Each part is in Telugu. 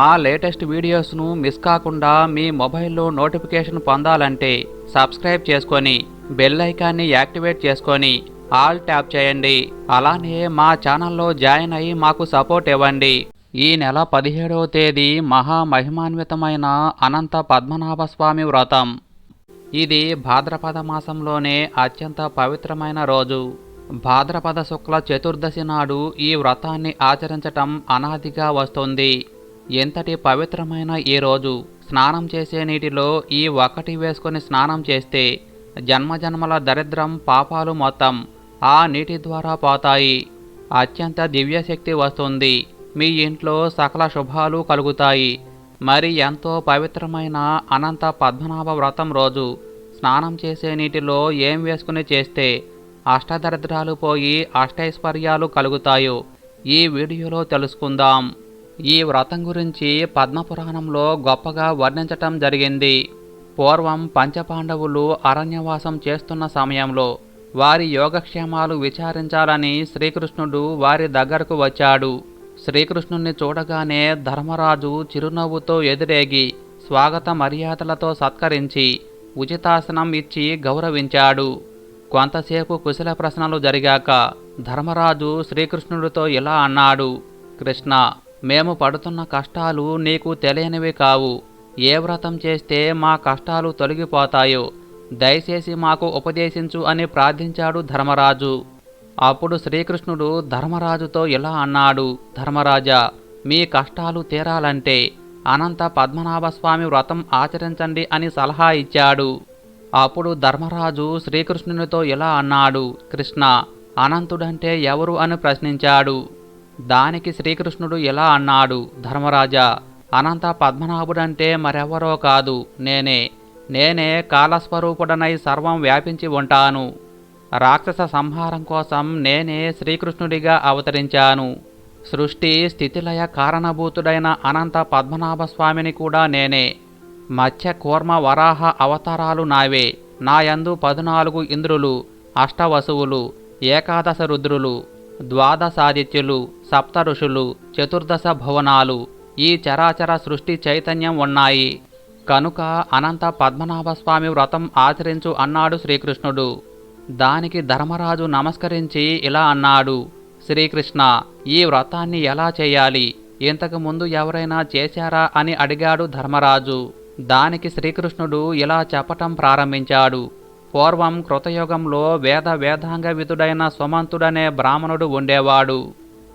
మా లేటెస్ట్ వీడియోస్ను మిస్ కాకుండా మీ మొబైల్లో నోటిఫికేషన్ పొందాలంటే సబ్స్క్రైబ్ చేసుకొని బెల్ ఐకాన్ని యాక్టివేట్ చేసుకొని ఆల్ ట్యాప్ చేయండి. అలానే మా ఛానల్లో జాయిన్ అయ్యి మాకు సపోర్ట్ ఇవ్వండి. ఈ నెల పదిహేడవ తేదీ మహామహిమాన్వితమైన అనంత పద్మనాభ స్వామి వ్రతం. ఇది భాద్రపద మాసంలోనే అత్యంత పవిత్రమైన రోజు. భాద్రపద శుక్ల చతుర్దశి నాడు ఈ వ్రతాన్ని ఆచరించటం అనాదిగా వస్తుంది. ఎంతటి పవిత్రమైన ఈ రోజు? స్నానం చేసే నీటిలో ఈ ఒకటి వేసుకొని స్నానం చేస్తే జన్మజన్మల దరిద్రం పాపాలు మొత్తం ఆ నీటి ద్వారా పోతాయి. అత్యంత దివ్యశక్తి వస్తుంది. మీ ఇంట్లో సకల శుభాలు కలుగుతాయి. మరి ఎంతో పవిత్రమైన అనంత పద్మనాభ వ్రతం రోజు స్నానం చేసే నీటిలో ఏం వేసుకుని చేస్తే అష్టదరిద్రాలు పోయి అష్టైశ్వర్యాలు కలుగుతాయో ఈ వీడియోలో తెలుసుకుందాం. ఈ వ్రతం గురించి పద్మపురాణంలో గొప్పగా వర్ణించటం జరిగింది. పూర్వం పంచపాండవులు అరణ్యవాసం చేస్తున్న సమయంలో వారి యోగక్షేమాలు విచారించాలని శ్రీకృష్ణుడు వారి దగ్గరకు వచ్చాడు. శ్రీకృష్ణుణ్ణి చూడగానే ధర్మరాజు చిరునవ్వుతో ఎదురేగి స్వాగత మర్యాదలతో సత్కరించి ఉచితాసనం ఇచ్చి గౌరవించాడు. కొంతసేపు కుశల ప్రశ్నలు జరిగాక ధర్మరాజు శ్రీకృష్ణుడితో ఇలా అన్నాడు కృష్ణ మేము పడుతున్న కష్టాలు నీకు తెలియనివి కావు. ఏ వ్రతం చేస్తే మా కష్టాలు తొలగిపోతాయో దయచేసి మాకు ఉపదేశించు అని ప్రార్థించాడు ధర్మరాజు. అప్పుడు శ్రీకృష్ణుడు ధర్మరాజుతో ఇలా అన్నాడు ధర్మరాజా మీ కష్టాలు తీరాలంటే అనంత పద్మనాభస్వామి వ్రతం ఆచరించండి అని సలహా ఇచ్చాడు. అప్పుడు ధర్మరాజు శ్రీకృష్ణునితో ఇలా అన్నాడు కృష్ణ అనంతుడంటే ఎవరు అని ప్రశ్నించాడు. దానికి శ్రీకృష్ణుడు ఇలా అన్నాడు? ధర్మరాజా అనంత పద్మనాభుడంటే మరెవరో కాదు నేనే. నేనే కాలస్వరూపుడనై సర్వం వ్యాపించి ఉంటాను. రాక్షస సంహారం కోసం నేనే శ్రీకృష్ణుడిగా అవతరించాను. సృష్టి స్థితిలయ కారణభూతుడైన అనంత పద్మనాభ స్వామిని కూడా నేనే. మత్స్య కూర్మ వరాహ అవతారాలు నావే. నాయందు పద్నాలుగు ఇంద్రులు అష్టవసువులు ఏకాదశ రుద్రులు ద్వాదశాదిత్యులు సప్త ఋషులు చతుర్దశ భువనాలు ఈ చరాచర సృష్టి చైతన్యం ఉన్నాయి. కనుక అనంత పద్మనాభస్వామి వ్రతం ఆచరించు అన్నాడు శ్రీకృష్ణుడు. దానికి ధర్మరాజు నమస్కరించి ఇలా అన్నాడు. శ్రీకృష్ణ ఈ వ్రతాన్ని ఎలా చేయాలి? ఇంతకు ముందు ఎవరైనా చేశారా అని అడిగాడు ధర్మరాజు. దానికి శ్రీకృష్ణుడు ఇలా చెప్పటం ప్రారంభించాడు. పూర్వం కృతయుగంలో వేద వేదాంగ విధుడైన సుమంతుడనే బ్రాహ్మణుడు ఉండేవాడు.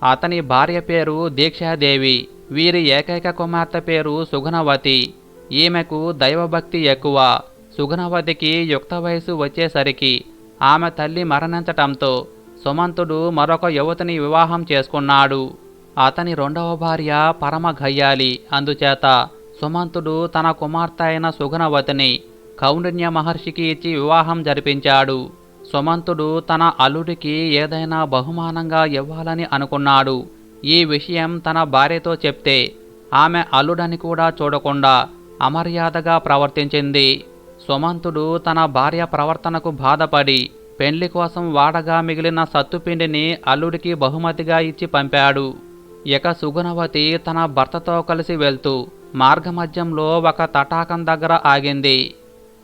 అతని భార్య పేరు దీక్షాదేవి వీరి ఏకైక కుమార్తె పేరు సుగుణవతి. ఈమెకు దైవభక్తి ఎక్కువ. సుగుణవతికి యుక్త వయసు వచ్చేసరికి ఆమె తల్లి మరణించటంతో సుమంతుడు మరొక యువతిని వివాహం చేసుకున్నాడు. అతని రెండవ భార్య పరమ గయ్యాలి అందుచేత సుమంతుడు తన కుమార్తె అయిన సుగుణవతిని కౌండిన్య మహర్షికి ఇచ్చి వివాహం జరిపించాడు. సుమంతుడు తన అల్లుడికి ఏదైనా బహుమానంగా ఇవ్వాలని అనుకున్నాడు. ఈ విషయం తన భార్యతో చెప్తే ఆమె అల్లుడని కూడా చూడకుండా అమర్యాదగా ప్రవర్తించింది. సుమంతుడు తన భార్య ప్రవర్తనకు బాధపడి పెండ్లి కోసం వాడగా మిగిలిన సత్తుపిండిని అల్లుడికి బహుమతిగా ఇచ్చి పంపాడు. ఇక సుగుణవతి తన భర్తతో కలిసి వెళ్తూ మార్గమధ్యంలో ఒక తటాకం దగ్గర ఆగింది.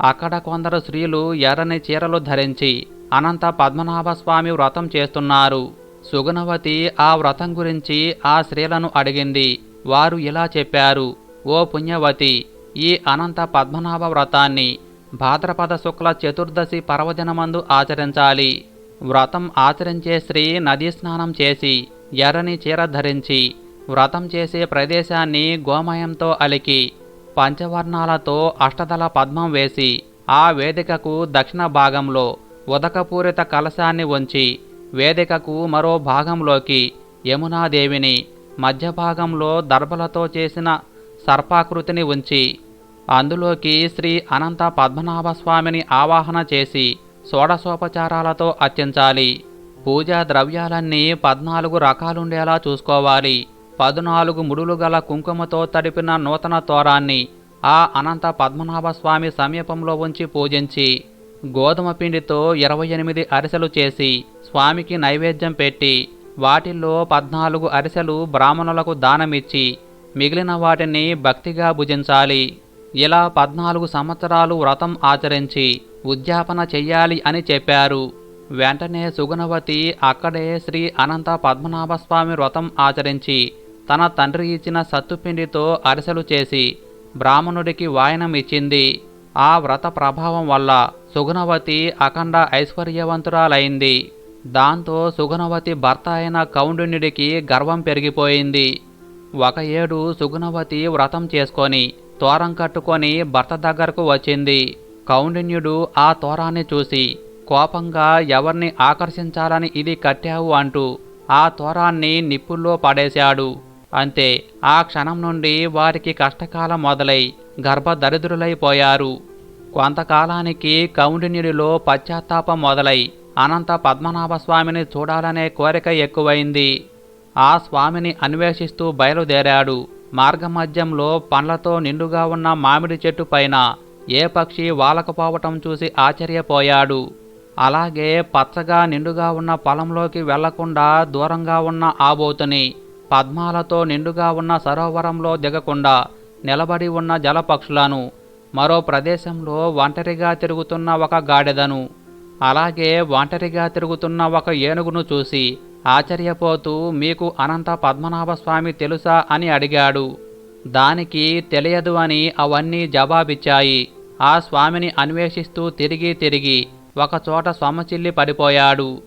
అక్కడ కొందరు స్త్రీలు ఎర్రని చీరలు ధరించి అనంత పద్మనాభ స్వామి వ్రతం చేస్తున్నారు. సుగుణవతి ఆ వ్రతం గురించి ఆ స్త్రీలను అడిగింది. వారు ఇలా చెప్పారు. ఓ పుణ్యవతి ఈ అనంత పద్మనాభ వ్రతాన్ని భాద్రపద శుక్ల చతుర్దశి పర్వదినమందు ఆచరించాలి. వ్రతం ఆచరించే స్త్రీ నదీ స్నానం చేసి ఎర్రని చీర ధరించి వ్రతం చేసే ప్రదేశాన్ని గోమయంతో అలికి పంచవర్ణాలతో అష్టదళ పద్మం వేసి ఆ వేదికకు దక్షిణ భాగంలో ఉదకపూరిత కలశాన్ని ఉంచి వేదికకు మరో భాగంలోకి యమునాదేవిని మధ్య భాగంలో దర్భలతో చేసిన సర్పాకృతిని ఉంచి అందులోకి శ్రీ అనంత పద్మనాభ స్వామిని ఆవాహన చేసి షోడశోపచారాలతో అర్చించాలి. పూజా ద్రవ్యాలన్నీ పద్నాలుగు రకాలుండేలా చూసుకోవాలి. పద్నాలుగు ముడులు గల కుంకుమతో తడిపిన నూతన తోరాన్ని ఆ అనంత పద్మనాభ స్వామి సమీపంలో ఉంచి పూజించి గోధుమ పిండితో ఇరవై ఎనిమిది అరిసెలు చేసి స్వామికి నైవేద్యం పెట్టి వాటిల్లో పద్నాలుగు అరిసెలు బ్రాహ్మణులకు దానమిచ్చి మిగిలిన వాటిని భక్తిగా భుజించాలి. ఇలా పద్నాలుగు సంవత్సరాలు వ్రతం ఆచరించి ఉద్యాపన చెయ్యాలి అని చెప్పారు. వెంటనే సుగుణవతి అక్కడే శ్రీ అనంత పద్మనాభస్వామి వ్రతం ఆచరించి తన తండ్రి ఇచ్చిన సత్తుపిండితో అరిసెలు చేసి బ్రాహ్మణుడికి వాయనం ఇచ్చింది. ఆ వ్రత ప్రభావం వల్ల సుగుణవతి అఖండ ఐశ్వర్యవంతురాలైంది. దాంతో సుగుణవతి భర్త అయిన కౌండిన్యుడికి గర్వం పెరిగిపోయింది. ఒక ఏడు సుగుణవతి వ్రతం చేసుకొని తోరం కట్టుకొని భర్త దగ్గరకు వచ్చింది. కౌండిన్యుడు ఆ తోరాన్ని చూసి కోపంగా ఎవరిని ఆకర్షించాలని ఇది కట్టావు అంటూ ఆ తోరాన్ని నిప్పుల్లో పడేశాడు. అంతే ఆ క్షణం నుండి వారికి కష్టకాలం మొదలై గర్భదరిద్రులైపోయారు. కొంతకాలానికి కౌండిన్యుడిలో పశ్చాత్తాపం మొదలై అనంత పద్మనాభ స్వామిని చూడాలనే కోరిక ఎక్కువైంది. ఆ స్వామిని అన్వేషిస్తూ బయలుదేరాడు. మార్గమధ్యంలో పండ్లతో నిండుగా ఉన్న మామిడి చెట్టు పైన ఏ పక్షి వాలకపోవటం చూసి ఆశ్చర్యపోయాడు. అలాగే పచ్చగా నిండుగా ఉన్న పొలంలోకి వెళ్ళకుండా దూరంగా ఉన్న ఆబోతుని పద్మాలతో నిండుగా ఉన్న సరోవరంలో దిగకుండా నిలబడి ఉన్న జలపక్షులను మరో ప్రదేశంలో ఒంటరిగా తిరుగుతున్న ఒక గాడిదను అలాగే ఒంటరిగా తిరుగుతున్న ఒక ఏనుగును చూసి ఆశ్చర్యపోతూ మీకు అనంత పద్మనాభ స్వామి తెలుసా? అని అడిగాడు. దానికి తెలియదు అని అవన్నీ జవాబిచ్చాయి. ఆ స్వామిని అన్వేషిస్తూ తిరిగి తిరిగి ఒకచోట సొమ్మచిల్లి పడిపోయాడు.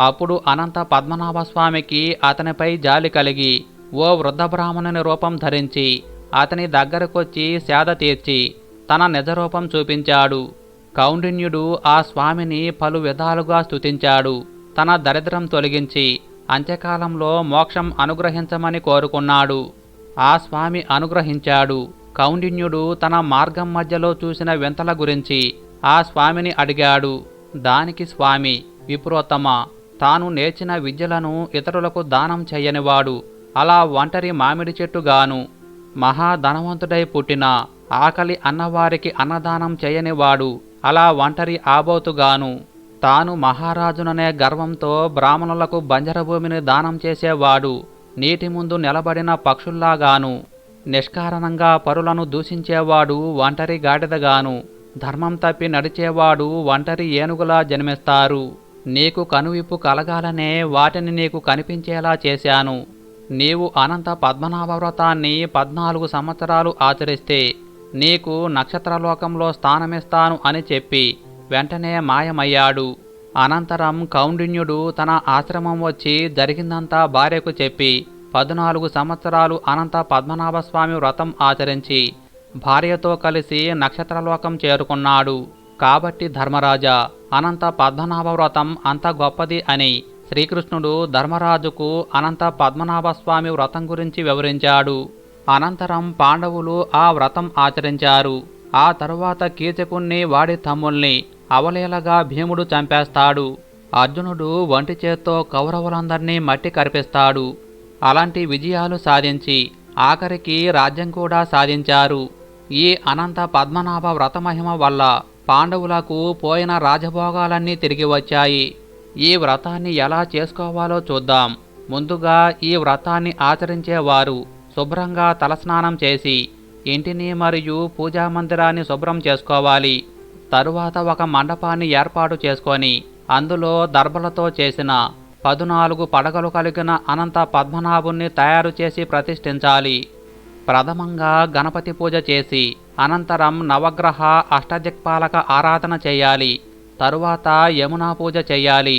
అప్పుడు అనంత పద్మనాభ స్వామికి అతనిపై జాలి కలిగి ఓ వృద్ధ బ్రాహ్మణుని రూపం ధరించి అతని దగ్గరకొచ్చి సేద తీర్చి తన నిజరూపం చూపించాడు. కౌండిన్యుడు ఆ స్వామిని పలు విధాలుగా స్తుతించాడు. తన దరిద్రం తొలగించి అంత్యకాలంలో మోక్షం అనుగ్రహించమని కోరుకున్నాడు. ఆ స్వామి అనుగ్రహించాడు. కౌండిన్యుడు తన మార్గం మధ్యలో చూసిన వింతల గురించి ఆ స్వామిని అడిగాడు. దానికి స్వామి. విప్రోత్తమ తాను నేర్చిన విద్యలను ఇతరులకు దానం చెయ్యనివాడు అలా ఒంటరి మామిడి చెట్టుగాను మహాధనవంతుడై పుట్టిన ఆకలి అన్నవారికి అన్నదానం చేయనివాడు. అలా ఒంటరి ఆబోతుగాను తాను మహారాజుననే గర్వంతో బ్రాహ్మణులకు బంజరభూమిని దానం చేసేవాడు. నీటి ముందు నిలబడిన పక్షుల్లాగాను నిష్కారణంగా పరులను దూషించేవాడు ఒంటరి గాడిదగాను. ధర్మం తప్పి నడిచేవాడు ఒంటరి ఏనుగులా జన్మిస్తారు. నీకు కనువిప్పు కలగాలనే వాటిని నీకు కనిపించేలా చేశాను. నీవు అనంత పద్మనాభ వ్రతాన్ని పద్నాలుగు సంవత్సరాలు ఆచరిస్తే నీకు నక్షత్రలోకంలో స్థానమిస్తాను అని చెప్పి వెంటనే మాయమయ్యాడు. అనంతరం కౌండిన్యుడు తన ఆశ్రమం వచ్చి జరిగిందంతా భార్యకు చెప్పి పద్నాలుగు సంవత్సరాలు అనంత పద్మనాభ స్వామి వ్రతం ఆచరించి భార్యతో కలిసి నక్షత్రలోకం చేరుకున్నాడు. కాబట్టి ధర్మరాజా అనంత పద్మనాభ వ్రతం అంత గొప్పది అని శ్రీకృష్ణుడు ధర్మరాజుకు అనంత పద్మనాభస్వామి వ్రతం గురించి వివరించాడు. అనంతరం పాండవులు ఆ వ్రతం ఆచరించారు. ఆ తరువాత కీచకుణ్ణి వాడి తమ్ముల్ని అవలీలగా భీముడు చంపేస్తాడు. అర్జునుడు వంటి చేత్తో కౌరవులందర్నీ మట్టి కరిపిస్తాడు. అలాంటి విజయాలు సాధించి ఆఖరికి రాజ్యం కూడా సాధించారు. ఈ అనంత పద్మనాభ వ్రతమహిమ వల్ల పాండవులకు పోయిన రాజభోగాలన్నీ తిరిగి వచ్చాయి. ఈ వ్రతాన్ని ఎలా చేసుకోవాలో చూద్దాం. ముందుగా ఈ వ్రతాన్ని ఆచరించేవారు శుభ్రంగా తలస్నానం చేసి ఇంటిని మరియు పూజా మందిరాన్ని శుభ్రం చేసుకోవాలి. తరువాత ఒక మండపాన్ని ఏర్పాటు చేసుకొని అందులో దర్భలతో చేసిన పదునాలుగు పడగలు కలిగిన అనంత పద్మనాభుణ్ణి తయారు చేసి ప్రతిష్ఠించాలి. ప్రథమంగా గణపతి పూజ చేసి అనంతరం నవగ్రహ అష్టదిక్పాలక ఆరాధన చేయాలి. తరువాత యమునా పూజ చేయాలి.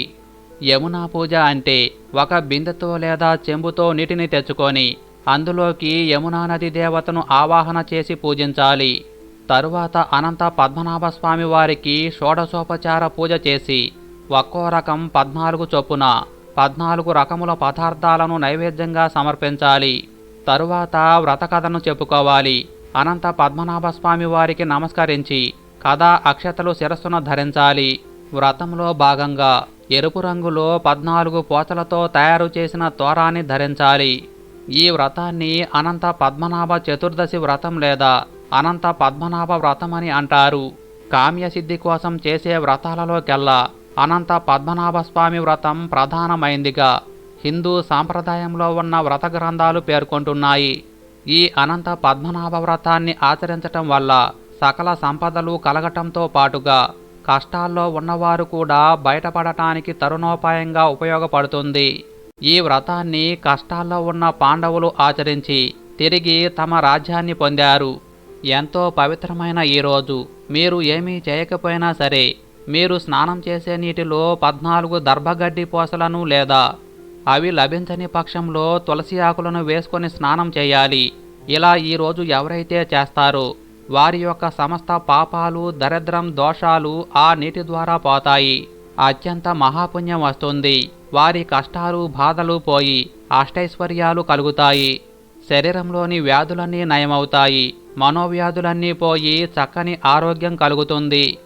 యమునా పూజ అంటే ఒక బిందెతో లేదా చెంబుతో నీటిని తెచ్చుకొని అందులోకి యమునా నది దేవతను ఆవాహన చేసి పూజించాలి. తరువాత అనంత పద్మనాభ స్వామి వారికి షోడశోపచార పూజ చేసి ఒక్కో రకం పద్నాలుగు చొప్పున పద్నాలుగు రకముల పదార్థాలను నైవేద్యంగా సమర్పించాలి. తరువాత వ్రత కథను చెప్పుకోవాలి. అనంత పద్మనాభస్వామి వారికి నమస్కరించి కథ అక్షతలు శిరస్సును ధరించాలి. వ్రతంలో భాగంగా ఎరుపు రంగులో పద్నాలుగు పోతలతో తయారు చేసిన తోరాన్ని ధరించాలి. ఈ వ్రతాన్ని అనంత పద్మనాభ చతుర్దశి వ్రతం లేదా అనంత పద్మనాభ వ్రతం అని అంటారు. కామ్యసిద్ధి కోసం చేసే వ్రతాలలోకెల్లా అనంత పద్మనాభస్వామి వ్రతం ప్రధానమైందిగా హిందూ సాంప్రదాయంలో ఉన్న వ్రత గ్రంథాలు పేర్కొంటున్నాయి. ఈ అనంత పద్మనాభ వ్రతాన్ని ఆచరించటం వల్ల సకల సంపదలు కలగటంతో పాటుగా కష్టాల్లో ఉన్నవారు కూడా బయటపడటానికి తరుణోపాయంగా ఉపయోగపడుతుంది. ఈ వ్రతాన్ని కష్టాల్లో ఉన్న పాండవులు ఆచరించి తిరిగి తమ రాజ్యాన్ని పొందారు. ఎంతో పవిత్రమైన ఈరోజు మీరు ఏమీ చేయకపోయినా సరే మీరు స్నానం చేసే నీటిలో పద్నాలుగు దర్భగడ్డి పోసలను లేదా అవి లభించని పక్షంలో తులసి ఆకులను వేసుకొని స్నానం చేయాలి. ఇలా ఈ రోజు ఎవరైతే చేస్తారో వారి యొక్క సమస్త పాపాలు దరిద్రం దోషాలు ఆ నీటి ద్వారా పోతాయి. అత్యంత మహాపుణ్యం వస్తుంది. వారి కష్టాలు బాధలు పోయి అష్టైశ్వర్యాలు కలుగుతాయి. శరీరంలోని వ్యాధులన్నీ నయమవుతాయి. మనోవ్యాధులన్నీ పోయి చక్కని ఆరోగ్యం కలుగుతుంది.